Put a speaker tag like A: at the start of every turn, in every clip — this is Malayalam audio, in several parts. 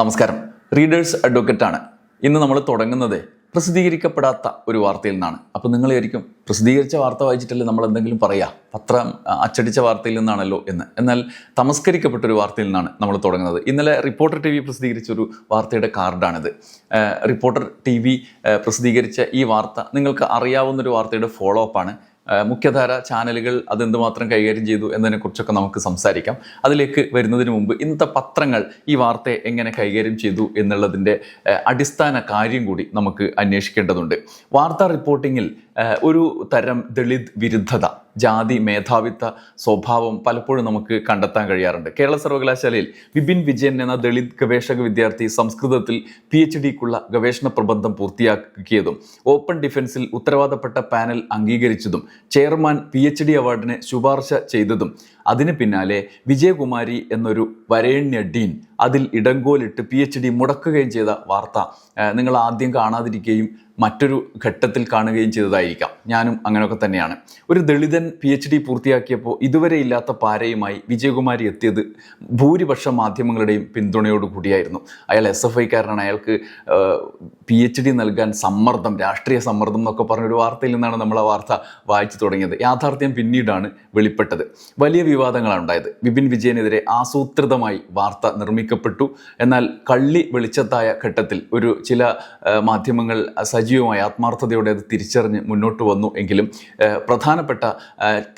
A: നമസ്കാരം. റീഡേഴ്സ് അഡ്വക്കറ്റ് ആണ്. ഇന്ന് നമ്മൾ തുടങ്ങുന്നത് പ്രസിദ്ധീകരിക്കപ്പെടാത്ത ഒരു വാർത്തയിൽ നിന്നാണ്. അപ്പോൾ നിങ്ങൾ ആയിരിക്കും പ്രസിദ്ധീകരിച്ച വാർത്ത വായിച്ചിട്ടല്ലേ നമ്മൾ എന്തെങ്കിലും പറയാ? പത്രം അച്ചടിച്ച വാർത്തയിൽ നിന്നാണല്ലോ എന്ന്. എന്നാൽ തമസ്കരിക്കപ്പെട്ട ഒരു വാർത്തയിൽ നിന്നാണ് നമ്മൾ തുടങ്ങുന്നത്. ഇന്നലെ റിപ്പോർട്ടർ ടി വി പ്രസിദ്ധീകരിച്ച ഒരു വാർത്തയുടെ കാർഡാണിത്. റിപ്പോർട്ടർ ടി വി പ്രസിദ്ധീകരിച്ച ഈ വാർത്ത നിങ്ങൾക്ക് അറിയാവുന്ന ഒരു വാർത്തയുടെ ഫോളോ അപ്പാണ് മുഖ്യധാര ചാനലുകൾ അതെന്തുമാത്രം കൈകാര്യം ചെയ്തു എന്നതിനെക്കുറിച്ചൊക്കെ നമുക്ക് സംസാരിക്കാം. അതിലേക്ക് വരുന്നതിന് മുമ്പ് ഇന്നത്തെ പത്രങ്ങൾ ഈ വാർത്തയെ എങ്ങനെ കൈകാര്യം ചെയ്തു എന്നുള്ളതിന്റെ അടിസ്ഥാന കാര്യം കൂടി നമുക്ക് അന്വേഷിക്കേണ്ടതുണ്ട്. വാർത്താ റിപ്പോർട്ടിങ്ങിൽ ഒരു തരം ദളിത് വിരുദ്ധത ജാതി മേധാവിത്വ സ്വഭാവം പലപ്പോഴും നമുക്ക് കണ്ടെത്താൻ കഴിയാറുണ്ട്. കേരള സർവകലാശാലയിൽ വിപിൻ വിജയൻ എന്ന ദളിത് ഗവേഷക വിദ്യാർത്ഥി സംസ്കൃതത്തിൽ പി എച്ച് ഡിക്കുള്ള ഗവേഷണ പ്രബന്ധം പൂർത്തിയാക്കിയതും ഓപ്പൺ ഡിഫൻസിൽ ഉത്തരവാദപ്പെട്ട പാനൽ അംഗീകരിച്ചതും ചെയർമാൻ പി എച്ച് ഡി അവാർഡിന് ശുപാർശ ചെയ്തതും അതിന് പിന്നാലെ വിജയകുമാരി എന്നൊരു വരേണ്യ ഡീൻ അതിൽ ഇടങ്കോലിട്ട് പി എച്ച് ഡി മുടക്കുകയും ചെയ്ത വാർത്ത നിങ്ങൾ ആദ്യം കാണാതിരിക്കുകയും മറ്റൊരു ഘട്ടത്തിൽ കാണുകയും ചെയ്തതായിരിക്കാം. ഞാനും അങ്ങനെയൊക്കെ തന്നെയാണ്. ഒരു ദളിതൻ പി എച്ച് ഡി പൂർത്തിയാക്കിയപ്പോൾ ഇതുവരെ ഇല്ലാത്ത പാരയുമായി വിജയകുമാരി എത്തിയത് ഭൂരിപക്ഷ മാധ്യമങ്ങളുടെയും പിന്തുണയോട് കൂടിയായിരുന്നു. അയാൾ എസ് എഫ് ഐക്കാരനാണ് അയാൾക്ക് പി എച്ച് ഡി നൽകാൻ സമ്മർദ്ദം രാഷ്ട്രീയ സമ്മർദ്ദം എന്നൊക്കെ പറഞ്ഞൊരു വാർത്തയിൽ നിന്നാണ് നമ്മൾ ആ വാർത്ത വായിച്ചു തുടങ്ങിയത്. യാഥാർത്ഥ്യം പിന്നീടാണ് വെളിപ്പെട്ടത്. വലിയ വിവാദങ്ങളാണ് ഉണ്ടായത്. വിപിൻ വിജയനെതിരെ ആസൂത്രിതമായി വാർത്ത നിർമ്മിക്കപ്പെട്ടു. എന്നാൽ കള്ളി വെളിച്ചത്തായ ഘട്ടത്തിൽ ഒരു ചില മാധ്യമങ്ങൾ സജീവമായി ആത്മാർത്ഥതയോടെ അത് തിരിച്ചറിഞ്ഞ് മുന്നോട്ട് വന്നു എങ്കിലും പ്രധാനപ്പെട്ട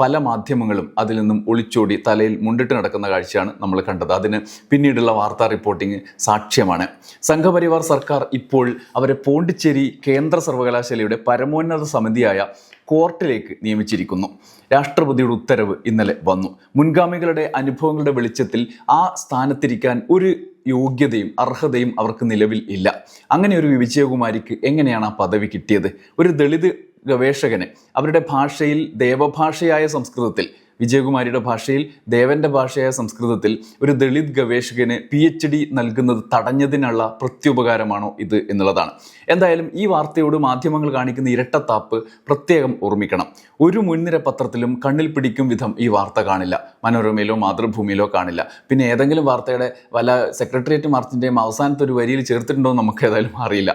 A: പല മാധ്യമങ്ങളും അതിൽ നിന്നും ഒളിച്ചോടി തലയിൽ മുണ്ടിട്ട് നടക്കുന്ന കാഴ്ചയാണ് നമ്മൾ കണ്ടത്. അതിന് പിന്നീടുള്ള വാർത്താ റിപ്പോർട്ടിംഗ് സാക്ഷ്യമാണ്. സംഘപരിവാർ സർക്കാർ ഇപ്പോൾ അവരെ പോണ്ടിച്ചേരി കേന്ദ്ര സർവകലാശാലയുടെ പരമോന്നത സമിതിയായ കോർട്ടിലേക്ക് നിയമിച്ചിരിക്കുന്നു. രാഷ്ട്രപതിയുടെ ഉത്തരവ് ഇന്നലെ വന്നു. മുൻഗാമികളുടെ അനുഭവങ്ങളുടെ വെളിച്ചത്തിൽ ആ സ്ഥാനത്തിരിക്കാൻ ഒരു യോഗ്യതയും അർഹതയും അവർക്ക് നിലവിൽ ഇല്ല. അങ്ങനെ ഒരു വിജയകുമാരിക്ക് എങ്ങനെയാണ് ആ പദവി കിട്ടിയത്? ഒരു ദളിത് ഗവേഷകന് അവരുടെ ഭാഷയിൽ ദേവഭാഷയായ സംസ്കൃതത്തിൽ വിജയകുമാരിയുടെ ഭാഷയിൽ ദേവന്റെ ഭാഷയായ സംസ്കൃതത്തിൽ ഒരു ദളിത് ഗവേഷകന് പി എച്ച് ഡി നൽകുന്നത് തടഞ്ഞതിനുള്ള പ്രത്യുപകാരമാണോ ഇത് എന്നുള്ളതാണ്. എന്തായാലും ഈ വാർത്തയോട് മാധ്യമങ്ങൾ കാണിക്കുന്ന ഇരട്ടത്താപ്പ് പ്രത്യേകം ഓർമ്മിക്കണം. ഒരു മുൻനിര പത്രത്തിലും കണ്ണിൽ പിടിക്കും വിധം ഈ വാർത്ത കാണില്ല. മനോരമയിലോ മാതൃഭൂമിയിലോ കാണില്ല. പിന്നെ ഏതെങ്കിലും വാർത്തയുടെ വല്ല സെക്രട്ടേറിയറ്റ് മാർച്ചിന്റെയും അവസാനത്തെ ഒരു വരിയിൽ ചേർത്തിട്ടുണ്ടോ എന്ന് നമുക്ക് ഏതായാലും അറിയില്ല.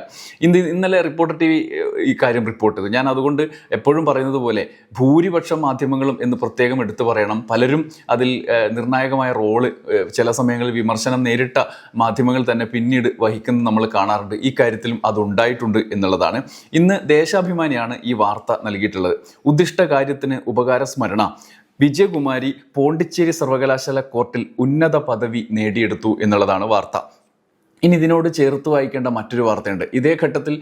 A: ഇന്ന് ഇന്നലെ റിപ്പോർട്ടർ ടി വി ഈ കാര്യം റിപ്പോർട്ട് ചെയ്തു. ഞാൻ അതുകൊണ്ട് എപ്പോഴും പറയുന്നത് പോലെ ഭൂരിപക്ഷം മാധ്യമങ്ങളും എന്ന് പ്രത്യേകം എടുത്തു പറയണം. പലരും അതിൽ നിർണായകമായ റോൾ ചില സമയങ്ങളിൽ വിമർശനം നേരിട്ട മാധ്യമങ്ങൾ തന്നെ പിന്നീട് വഹിക്കുന്നത് നമ്മൾ കാണാറുണ്ട്. ഈ കാര്യത്തിലും അതുണ്ടായിട്ടുണ്ട് എന്നുള്ളതാണ്. ഇന്ന് ദേശാഭിമാനിയാണ് ഈ വാർത്ത നൽകിയിട്ടുള്ളത്. ഉദ്ദിഷ്ട കാര്യത്തിന് ഉപകാര സ്മരണ. വിജയകുമാരി പോണ്ടിച്ചേരി സർവകലാശാല കോർട്ടിൽ ഉന്നത പദവി നേടിയെടുത്തു എന്നുള്ളതാണ് വാർത്ത. ഇനി ഇതിനോട് ചേർത്ത് വായിക്കേണ്ട മറ്റൊരു വാർത്തയുണ്ട്. ഇതേ ഘട്ടത്തിൽ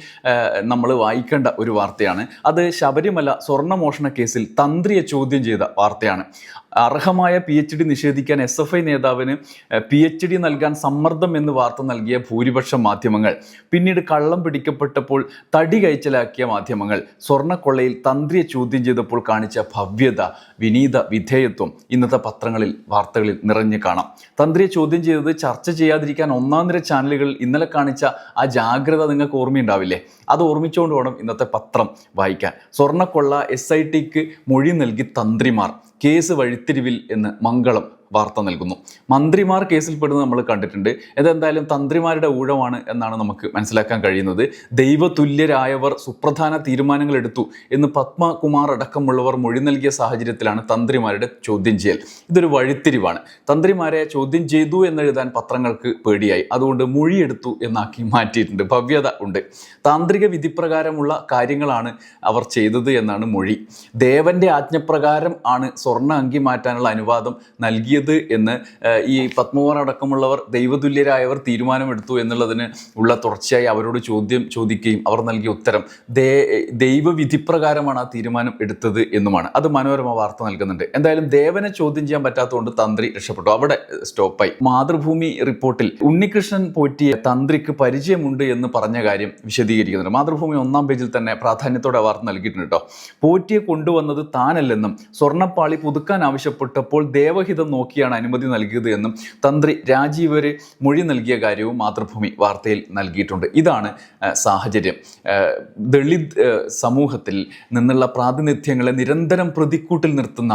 A: നമ്മൾ വായിക്കേണ്ട ഒരു വാർത്തയാണ്. അത് ശബരിമല സ്വർണമോഷണ കേസിൽ തന്ത്രിയെ ചോദ്യം ചെയ്ത വാർത്തയാണ്. അർഹമായ പി എച്ച് ഡി നിഷേധിക്കാൻ എസ് എഫ് ഐ നേതാവിന് പി എച്ച് ഡി നൽകാൻ സമ്മർദ്ദം എന്ന് വാർത്ത നൽകിയ ഭൂരിപക്ഷം മാധ്യമങ്ങൾ. പിന്നീട് കള്ളം പിടിക്കപ്പെട്ടപ്പോൾ തടി കൈച്ചലാക്കിയ മാധ്യമങ്ങൾ. സ്വർണക്കൊള്ളയിൽ തന്ത്രിയെ ചോദ്യം ചെയ്തപ്പോൾ കാണിച്ച ഭവ്യത വിനീത വിധേയത്വം ഇന്നത്തെ പത്രങ്ങളിൽ വാർത്തകളിൽ നിറഞ്ഞു കാണാം. തന്ത്രിയെ ചോദ്യം ചെയ്തത് ചർച്ച ചെയ്യാതിരിക്കാൻ ഒന്നാം നിര ചാനലുകൾ ഇന്നലെ കാണിച്ച ആ ജാഗ്രത നിങ്ങൾക്ക് ഓർമ്മയുണ്ടാവില്ലേ? അത് ഓർമ്മിച്ചുകൊണ്ട് വേണം ഇന്നത്തെ പത്രം വായിക്കാൻ. സ്വർണക്കൊള്ള എസ് ഐ ടിക്ക് മൊഴി നൽകി തന്ത്രിമാർ കേസ് വഴിത്തിരിവിൽ എന്ന് മംഗളം വാർത്ത നൽകുന്നു. മന്ത്രിമാർ കേസിൽ പെടുന്നത് നമ്മൾ കണ്ടിട്ടുണ്ട്. ഇതെന്തായാലും തന്ത്രിമാരുടെ ഊഴമാണ് എന്നാണ് നമുക്ക് മനസ്സിലാക്കാൻ കഴിയുന്നത്. ദൈവതുല്യരായവർ സുപ്രധാന തീരുമാനങ്ങൾ എടുത്തു എന്ന് പത്മകുമാർ അടക്കമുള്ളവർ മൊഴി നൽകിയ സാഹചര്യത്തിലാണ് തന്ത്രിമാരുടെ ചോദ്യം ചെയ്യൽ. ഇതൊരു വഴിത്തിരിവാണ്. തന്ത്രിമാരെ ചോദ്യം ചെയ്തു എന്നെഴുതാൻ പത്രങ്ങൾക്ക് പേടിയായി. അതുകൊണ്ട് മൊഴിയെടുത്തു എന്നാക്കി മാറ്റിയിട്ടുണ്ട്. ഭവ്യത ഉണ്ട്. താന്ത്രിക വിധിപ്രകാരമുള്ള കാര്യങ്ങളാണ് അവർ ചെയ്തത് എന്നാണ് മൊഴി. ദേവന്റെ ആജ്ഞപ്രകാരം ആണ് സ്വർണ അങ്കി മാറ്റാനുള്ള അനുവാദം നൽകിയത് എന്ന് ഈ പത്മകുമാർ അടക്കമുള്ളവർ ദൈവതുല്യരായവർ തീരുമാനമെടുത്തു എന്നുള്ളതിന് ഉള്ള തുടർച്ചയായി അവരോട് ചോദ്യം ചോദിക്കുകയും അവർ നൽകിയ ഉത്തരം ദേ ദൈവവിധിപ്രകാരമാണ് ആ തീരുമാനം എടുത്തത് എന്നുമാണ്. അത് മനോരമ വാർത്ത നൽകുന്നുണ്ട്. എന്തായാലും ദേവനെ ചോദ്യം ചെയ്യാൻ പറ്റാത്തതുകൊണ്ട് തന്ത്രി രക്ഷപ്പെട്ടു. അവിടെ സ്റ്റോപ്പായി. മാതൃഭൂമി റിപ്പോർട്ടിൽ ഉണ്ണികൃഷ്ണൻ പോറ്റിയ തന്ത്രിക്ക് പരിചയമുണ്ട് എന്ന് പറഞ്ഞ കാര്യം വിശദീകരിക്കുന്നുണ്ട്. മാതൃഭൂമി ഒന്നാം പേജിൽ തന്നെ പ്രാധാന്യത്തോടെ വാർത്ത നൽകിയിട്ടുണ്ട് കേട്ടോ പോറ്റിയെ കൊണ്ടുവന്നത് താനല്ലെന്നും സ്വർണപ്പാളി പുതുക്കാൻ ആവശ്യപ്പെട്ടപ്പോൾ ദേവഹിതം നോക്കി നോക്കിയാണ് അനുമതി നൽകിയത് എന്നും തന്ത്രി രാജീവ് വരെ മൊഴി നൽകിയ കാര്യവും മാതൃഭൂമി വാർത്തയിൽ നൽകിയിട്ടുണ്ട്. ഇതാണ് സാഹചര്യം. ദളിത് സമൂഹത്തിൽ നിന്നുള്ള പ്രാതിനിധ്യങ്ങളെ നിരന്തരം പ്രതിക്കൂട്ടിൽ നിർത്തുന്ന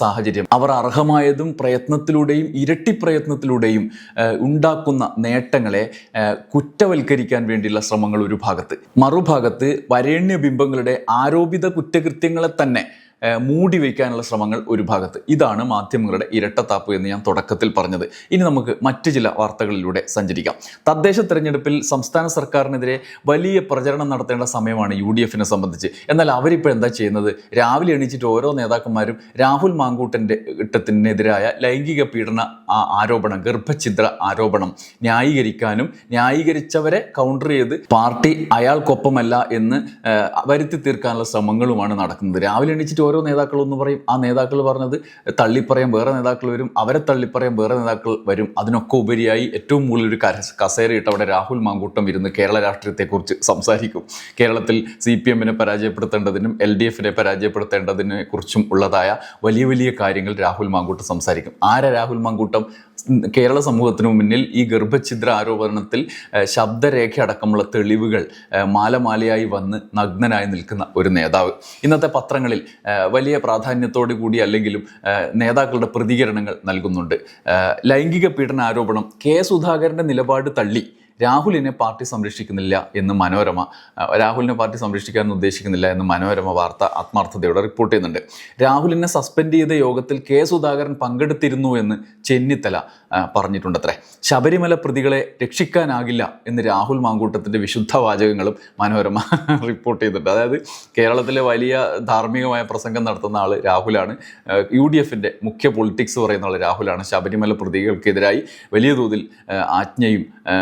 A: സാഹചര്യം. അവർ അർഹമായതും പ്രയത്നത്തിലൂടെയും ഇരട്ടി പ്രയത്നത്തിലൂടെയും ഉണ്ടാക്കുന്ന നേട്ടങ്ങളെ കുറ്റവൽക്കരിക്കാൻ വേണ്ടിയുള്ള ശ്രമങ്ങൾ ഒരു ഭാഗത്ത്. മറുഭാഗത്ത് വരേണ്യ ബിംബങ്ങളുടെ ആരോപിത കുറ്റകൃത്യങ്ങളെ തന്നെ മൂടി വയ്ക്കാനുള്ള ശ്രമങ്ങൾ ഒരു ഭാഗത്ത്. ഇതാണ് മാധ്യമങ്ങളുടെ ഇരട്ടത്താപ്പ് എന്ന് ഞാൻ തുടക്കത്തിൽ പറഞ്ഞത്. ഇനി നമുക്ക് മറ്റു ചില വാർത്തകളിലൂടെ സഞ്ചരിക്കാം. തദ്ദേശ തെരഞ്ഞെടുപ്പിൽ സംസ്ഥാന സർക്കാരിനെതിരെ വലിയ പ്രചരണം നടത്തേണ്ട സമയമാണ് യു ഡി എഫിനെ സംബന്ധിച്ച്. എന്നാൽ അവരിപ്പോൾ എന്താ ചെയ്യുന്നത്? രാവിലെ എണീച്ചിട്ട് ഓരോ നേതാക്കന്മാരും രാഹുൽ മാങ്കൂട്ടന്റെ ഇട്ടത്തിനെതിരായ ലൈംഗിക പീഡന ആരോപണം ഗർഭഛിദ്ര ആരോപണം ന്യായീകരിക്കാനും ന്യായീകരിച്ചവരെ കൗണ്ടർ ചെയ്ത് പാർട്ടി അയാൾക്കൊപ്പമല്ല എന്ന് വരുത്തി തീർക്കാനുള്ള ശ്രമങ്ങളുമാണ് നടക്കുന്നത്. രാവിലെ എണീച്ചിട്ട് ഓരോ നേതാക്കളൊന്ന് പറയും. ആ നേതാക്കൾ പറഞ്ഞത് തള്ളിപ്പറയാൻ വേറെ നേതാക്കൾ വരും. അവരെ തള്ളിപ്പറയാൻ വേറെ നേതാക്കൾ വരും. അതിനൊക്കെ ഉപരിയായി ഏറ്റവും മുകളിൽ ഒരു കസേരയിട്ട് അവിടെ രാഹുൽ മാങ്കൂട്ടം ഇരുന്ന് കേരള രാഷ്ട്രീയത്തെക്കുറിച്ച് സംസാരിക്കും. കേരളത്തിൽ സി പി എമ്മിനെ പരാജയപ്പെടുത്തേണ്ടതിനും എൽ ഡി എഫിനെ പരാജയപ്പെടുത്തേണ്ടതിനെ കുറിച്ചും ഉള്ളതായ വലിയ വലിയ കാര്യങ്ങൾ രാഹുൽ മാങ്കൂട്ടം സംസാരിക്കും. ആരാ രാഹുൽ മാങ്കൂട്ടം? കേരള സമൂഹത്തിന് മുന്നിൽ ഈ ഗർഭഛിദ്ര ആരോപണത്തിൽ ശബ്ദരേഖ അടക്കമുള്ള തെളിവുകൾ മാലമാലയായി വന്ന് നഗ്നനായി നിൽക്കുന്ന ഒരു നേതാവ്. ഇന്നത്തെ പത്രങ്ങളിൽ വലിയ പ്രാധാന്യത്തോടു കൂടി അല്ലെങ്കിലും നേതാക്കളുടെ പ്രതികരണങ്ങൾ നൽകുന്നുണ്ട്. ലൈംഗിക പീഡന ആരോപണം കെ സുധാകരന്റെ നിലപാട് തള്ളി. രാഹുലിനെ പാർട്ടി സംരക്ഷിക്കുന്നില്ല എന്ന് മനോരമ രാഹുലിനെ പാർട്ടി സംരക്ഷിക്കാൻ ഉദ്ദേശിക്കുന്നില്ല എന്ന് മനോരമ വാർത്ത ആത്മാർത്ഥതയോടെ റിപ്പോർട്ട് ചെയ്യുന്നുണ്ട്. രാഹുലിനെ സസ്പെൻഡ് ചെയ്ത യോഗത്തിൽ കെ സുധാകരൻ പങ്കെടുത്തിരുന്നു എന്ന് ചെന്നിത്തല പറഞ്ഞിട്ടുണ്ടത്രേ. ശബരിമല പ്രതികളെ രക്ഷിക്കാനാകില്ല എന്ന് രാഹുൽ മാങ്കൂട്ടത്തിന്റെ വിശുദ്ധ വാചകങ്ങളും മനോരമ റിപ്പോർട്ട് ചെയ്തിട്ടുണ്ട് അതായത് കേരളത്തിലെ വലിയ ധാർമ്മികമായ പ്രസംഗം നടത്തുന്ന ആൾ രാഹുലാണ്. യു ഡി എഫിന്റെ മുഖ്യ പൊളിറ്റിക്സ് പറയുന്ന ആൾ രാഹുലാണ്. ശബരിമല പ്രതികൾക്കെതിരായി വലിയ തോതിൽ ആജ്ഞയും ആ,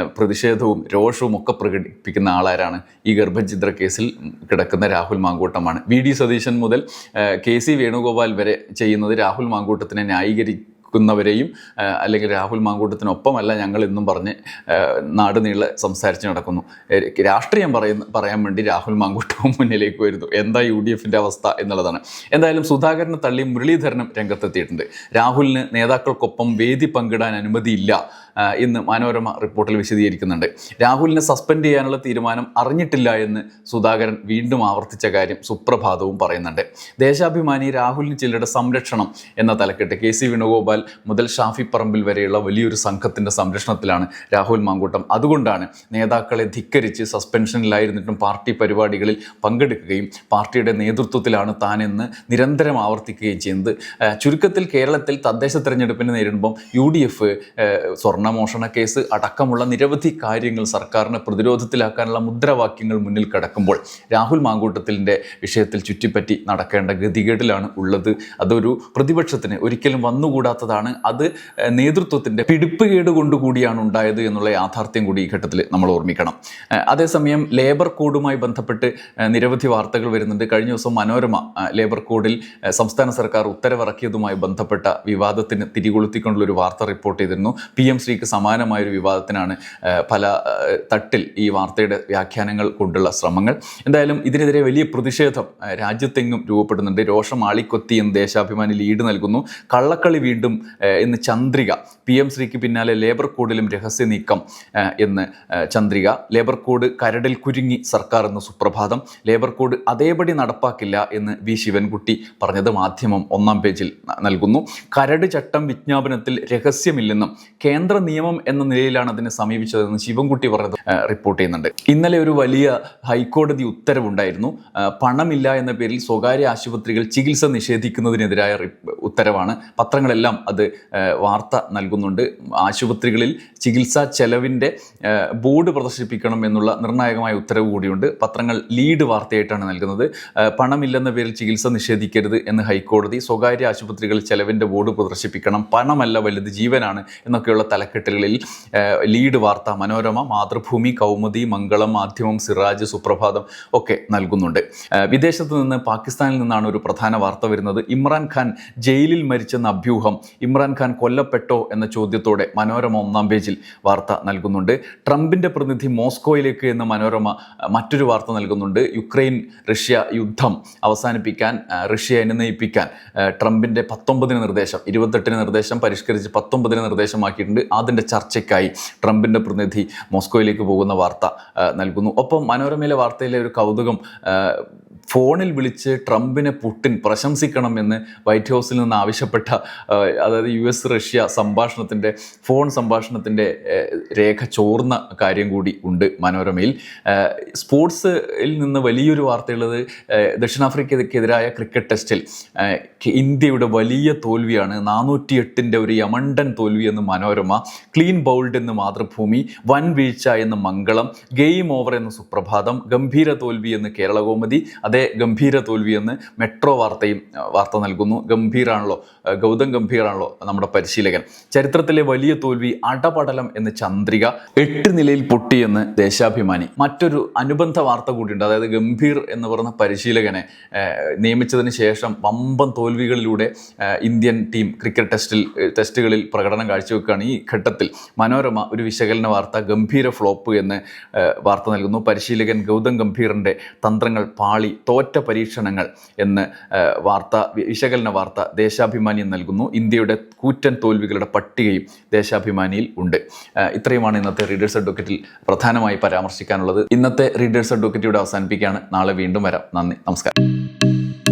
A: പ്രതിഷേധവും രോഷവും ഒക്കെ പ്രകടിപ്പിക്കുന്ന ആളാരാണ് ഈ ഗർഭഛിദ്ര കേസിൽ കിടക്കുന്ന രാഹുൽ മാങ്കൂട്ടമാണ്. വി ഡി സതീശൻ മുതൽ കെ സി വേണുഗോപാൽ വരെ ചെയ്യുന്നത് രാഹുൽ മാങ്കൂട്ടത്തിനെ ന്യായീകരി ക്കുന്നവരെയും അല്ലെങ്കിൽ രാഹുൽ മാങ്കൂട്ടത്തിനൊപ്പമല്ല ഞങ്ങൾ ഇന്നും പറഞ്ഞ് നാടുനീളെ നാട് നീളെ സംസാരിച്ച് നടക്കുന്നു. രാഷ്ട്രീയം പറയുന്ന പറയാൻ വേണ്ടി രാഹുൽ മാങ്കൂട്ടവും മുന്നിലേക്ക് വരുന്നു. എന്താ യു ഡി എഫിന്റെ അവസ്ഥ എന്നുള്ളതാണ്. എന്തായാലും സുധാകരനെ തള്ളി മുരളീധരനും രംഗത്തെത്തിയിട്ടുണ്ട്. രാഹുലിന് നേതാക്കൾക്കൊപ്പം വേദി പങ്കിടാൻ അനുമതിയില്ല. ആ, എന്ന് മനോരമ റിപ്പോർട്ടിൽ വിശദീകരിക്കുന്നുണ്ട്. രാഹുലിനെ സസ്പെൻഡ് ചെയ്യാനുള്ള തീരുമാനം അറിഞ്ഞിട്ടില്ല എന്ന് സുധാകരൻ വീണ്ടും ആവർത്തിച്ച കാര്യം സുപ്രഭാതവും പറയുന്നുണ്ട്. ദേശാഭിമാനി രാഹുലിന് ചിലരുടെ സംരക്ഷണം എന്ന തലക്കെട്ട് കെ സി വേണുഗോപാൽ മുതൽ ഷാഫി പറമ്പിൽ വരെയുള്ള വലിയൊരു സംഘത്തിന്റെ സംരക്ഷണത്തിലാണ് രാഹുൽ മാങ്കൂട്ടം. അതുകൊണ്ടാണ് നേതാക്കളെ ധിക്കരിച്ച് സസ്പെൻഷനിലായിരുന്നിട്ടും പാർട്ടി പരിപാടികളിൽ പങ്കെടുക്കുകയും പാർട്ടിയുടെ നേതൃത്വത്തിലാണ് താനെന്ന് നിരന്തരം ആവർത്തിക്കുകയും ചെയ്യുന്നത്. ചുരുക്കത്തിൽ കേരളത്തിൽ തദ്ദേശ തെരഞ്ഞെടുപ്പിനെ നേരിടുമ്പം യു ഡി എഫ് സ്വർണമോഷണ കേസ് അടക്കമുള്ള നിരവധി കാര്യങ്ങൾ സർക്കാരിനെ പ്രതിരോധത്തിലാക്കാനുള്ള മുദ്രാവാക്യങ്ങൾ മുന്നിൽ കിടക്കുമ്പോൾ രാഹുൽ മാങ്കൂട്ടത്തിലിന്റെ വിഷയത്തിൽ ചുറ്റിപ്പറ്റി നടക്കേണ്ട ഗതികേടിലാണ് ഉള്ളത്. അതൊരു പ്രതിപക്ഷത്തിന് ഒരിക്കലും വന്നുകൂടാത്തതാണ്. അത് നേതൃത്വത്തിന്റെ പിടിപ്പുകേട് കൊണ്ടുകൂടിയാണ് ഉണ്ടായത് എന്നുള്ള യാഥാർത്ഥ്യം കൂടി ഈ ഘട്ടത്തിൽ നമ്മൾ ഓർമ്മിക്കണം. അതേസമയം ലേബർ കോഡുമായി ബന്ധപ്പെട്ട് നിരവധി വാർത്തകൾ വരുന്നുണ്ട്. കഴിഞ്ഞ ദിവസം മനോരമ ലേബർ കോഡിൽ സംസ്ഥാന സർക്കാർ ഉത്തരവിറക്കിയതുമായി ബന്ധപ്പെട്ട വിവാദത്തിന് തിരികൊളുത്തിക്കൊണ്ടുള്ള ഒരു വാർത്ത റിപ്പോർട്ട് ചെയ്തിരുന്നു. പി എം ശ്രീക്ക് സമാനമായ ഒരു വിവാദത്തിനാണ് പല തട്ടിൽ ഈ വാർത്തയുടെ വ്യാഖ്യാനങ്ങൾ കൊണ്ടുള്ള ശ്രമങ്ങൾ. എന്തായാലും ഇതിനെതിരെ വലിയ പ്രതിഷേധം രാജ്യത്തെങ്ങും രൂപപ്പെടുന്നുണ്ട്. രോഷം ആളിക്കൊത്തി എന്ന് ദേശാഭിമാനി ലീഡ് നൽകുന്നു. കള്ളക്കളി വീണ്ടും എന്ന് ചന്ദ്രിക പി എം ശ്രീക്ക് പിന്നാലെ ലേബർ കോഡിലും രഹസ്യ നീക്കം എന്ന് ചന്ദ്രിക ലേബർ കോഡ് കരടിൽ കുരുങ്ങി സർക്കാർ എന്ന് സുപ്രഭാതം ലേബർ കോഡ് അതേപടി നടപ്പാക്കില്ല എന്ന് വി ശിവൻകുട്ടി പറഞ്ഞത് മാധ്യമം ഒന്നാം പേജിൽ നൽകുന്നു. കരട് ചട്ടം വിജ്ഞാപനത്തിൽ രഹസ്യമില്ലെന്നും കേന്ദ്ര നിയമം എന്ന നിലയിലാണ് അതിനെ സമീപിച്ചതെന്ന് ശിവൻകുട്ടി പറഞ്ഞത് റിപ്പോർട്ട് ചെയ്യുന്നുണ്ട്. ഇന്നലെ ഒരു വലിയ ഹൈക്കോടതി ഉത്തരവുണ്ടായിരുന്നു. പണമില്ല എന്ന പേരിൽ സ്വകാര്യ ആശുപത്രികൾ ചികിത്സ നിഷേധിക്കുന്നതിനെതിരായ ഉത്തരവാണ്. പത്രങ്ങളെല്ലാം അത് വാർത്ത നൽകുന്നുണ്ട്. ആശുപത്രികളിൽ ചികിത്സാ ചെലവിന്റെ ബോർഡ് പ്രദർശിപ്പിക്കണം എന്നുള്ള നിർണായകമായ ഉത്തരവ് കൂടിയുണ്ട്. പത്രങ്ങൾ ലീഡ് വാർത്തയായിട്ടാണ് നൽകുന്നത്. പണമില്ലെന്ന പേരിൽ ചികിത്സ നിഷേധിക്കരുത് എന്ന് ഹൈക്കോടതി സ്വകാര്യ ആശുപത്രികളിൽ ചെലവിന്റെ ബോർഡ് പ്രദർശിപ്പിക്കണം. പണമല്ല വലുത് ജീവനാണ് എന്നൊക്കെയുള്ള തലക്കെട്ടുകളിൽ ഏഹ്, ലീഡ് വാർത്ത മനോരമ മാതൃഭൂമി കൗമുദി മംഗളം മാധ്യമം സിറാജ് സുപ്രഭാതം ഒക്കെ നൽകുന്നുണ്ട്. വിദേശത്ത് നിന്ന് പാകിസ്ഥാനിൽ നിന്നാണ് ഒരു പ്രധാന വാർത്ത വരുന്നത്. ഇമ്രാൻഖാൻ ജയിലിൽ മരിച്ചെന്ന അഭ്യൂഹം. ഇമ്രാൻഖാൻ കൊല്ലപ്പെട്ടോ എന്ന ചോദ്യത്തോടെ മനോരമ ഒന്നാം പേജിൽ വാർത്ത നൽകുന്നുണ്ട്. ട്രംപിന്റെ പ്രതിനിധി മോസ്കോയിലേക്ക് എന്ന് മനോരമ മറ്റൊരു വാർത്ത നൽകുന്നുണ്ട്. യുക്രൈൻ റഷ്യ യുദ്ധം അവസാനിപ്പിക്കാൻ റഷ്യ അനുനയിപ്പിക്കാൻ ട്രംപിന്റെ പത്തൊമ്പതിന് നിർദ്ദേശം ഇരുപത്തെട്ടിന് നിർദ്ദേശം പരിഷ്കരിച്ച് പത്തൊമ്പതിന് നിർദ്ദേശമാക്കിയിട്ടുണ്ട്. അതിന്റെ ചർച്ചയ്ക്കായി ട്രംപിന്റെ പ്രതിനിധി മോസ്കോയിലേക്ക് പോകുന്ന വാർത്ത നൽകുന്നു. ഒപ്പം മനോരമയിലെ വാർത്തയിലെ ഒരു കൗതുകം ഫോണിൽ വിളിച്ച് ട്രംപിനെ പുട്ടിൻ പ്രശംസിക്കണമെന്ന് വൈറ്റ് ഹൗസിൽ നിന്ന് ആവശ്യപ്പെട്ട അതായത് യു എസ് റഷ്യ സംഭാഷണത്തിന്റെ ഫോൺ സംഭാഷണത്തിന്റെ രേഖ ചോർന്ന കാര്യം കൂടി ഉണ്ട് മനോരമയിൽ. സ്പോർട്സിൽ നിന്ന് വലിയൊരു വാർത്തയുള്ളത് ദക്ഷിണാഫ്രിക്കയ്ക്കെതിരായ ക്രിക്കറ്റ് ടെസ്റ്റിൽ. ഇന്ത്യയുടെ വലിയ തോൽവിയാണ് നാനൂറ്റി എട്ടിന്റെ ഒരു യമണ്ടൻ തോൽവി എന്ന് മനോരമ ക്ലീൻ ബൗൾഡ് എന്ന് മാതൃഭൂമി വൻ വീഴ്ച എന്ന് മംഗളം ഗെയിം ഓവർ എന്ന് സുപ്രഭാതം ഗംഭീര തോൽവി എന്ന് കേരളകോമതി അതേ ഗംഭീര തോൽവിയെന്ന് മെട്രോ വാർത്തയും വാർത്ത നൽകുന്നു. ഗംഭീറാണല്ലോ ഗൗതം ഗംഭീറാണല്ലോ നമ്മുടെ പരിശീലകൻ. ചരിത്രത്തിലെ വലിയ തോൽവി അടപടലം എന്ന് ചന്ദ്രിക എട്ട് നിലയിൽ പൊട്ടിയെന്ന് ദേശാഭിമാനി. മറ്റൊരു അനുബന്ധ വാർത്ത കൂടിയുണ്ട്. അതായത് ഗംഭീർ എന്ന് പറഞ്ഞ പരിശീലകനെ നിയമിച്ചതിന് ശേഷം വമ്പൻ തോൽവികളിലൂടെ ഇന്ത്യൻ ടീം ക്രിക്കറ്റ് ടെസ്റ്റിൽ ടെസ്റ്റുകളിൽ പ്രകടനം കാഴ്ചവെക്കുകയാണ്. ഈ ഘട്ടത്തിൽ മനോരമ ഒരു വിശകലന വാർത്ത ഗംഭീര ഫ്ലോപ്പ് എന്ന് വാർത്ത നൽകുന്നു. പരിശീലകൻ ഗൗതം ഗംഭീറിന്റെ തന്ത്രങ്ങൾ പാളി തോറ്റ പരീക്ഷണങ്ങൾ എന്ന് വാർത്ത വിശകലന വാർത്ത ദേശാഭിമാനി നൽകുന്നു. ഇന്ത്യയുടെ കൂറ്റൻ തോൽവികളുടെ പട്ടികയും ദേശാഭിമാനിയിൽ ഉണ്ട്. ഇത്രയുമാണ് ഇന്നത്തെ റീഡേഴ്സ് അഡ്വക്കറ്റിൽ പ്രധാനമായി പരാമർശിക്കാനുള്ളത്. ഇന്നത്തെ റീഡേഴ്സ് അഡ്വക്കറ്റ് ഇവിടെ അവസാനിപ്പിക്കുകയാണ്. നാളെ വീണ്ടും വരാം. നന്ദി. നമസ്കാരം.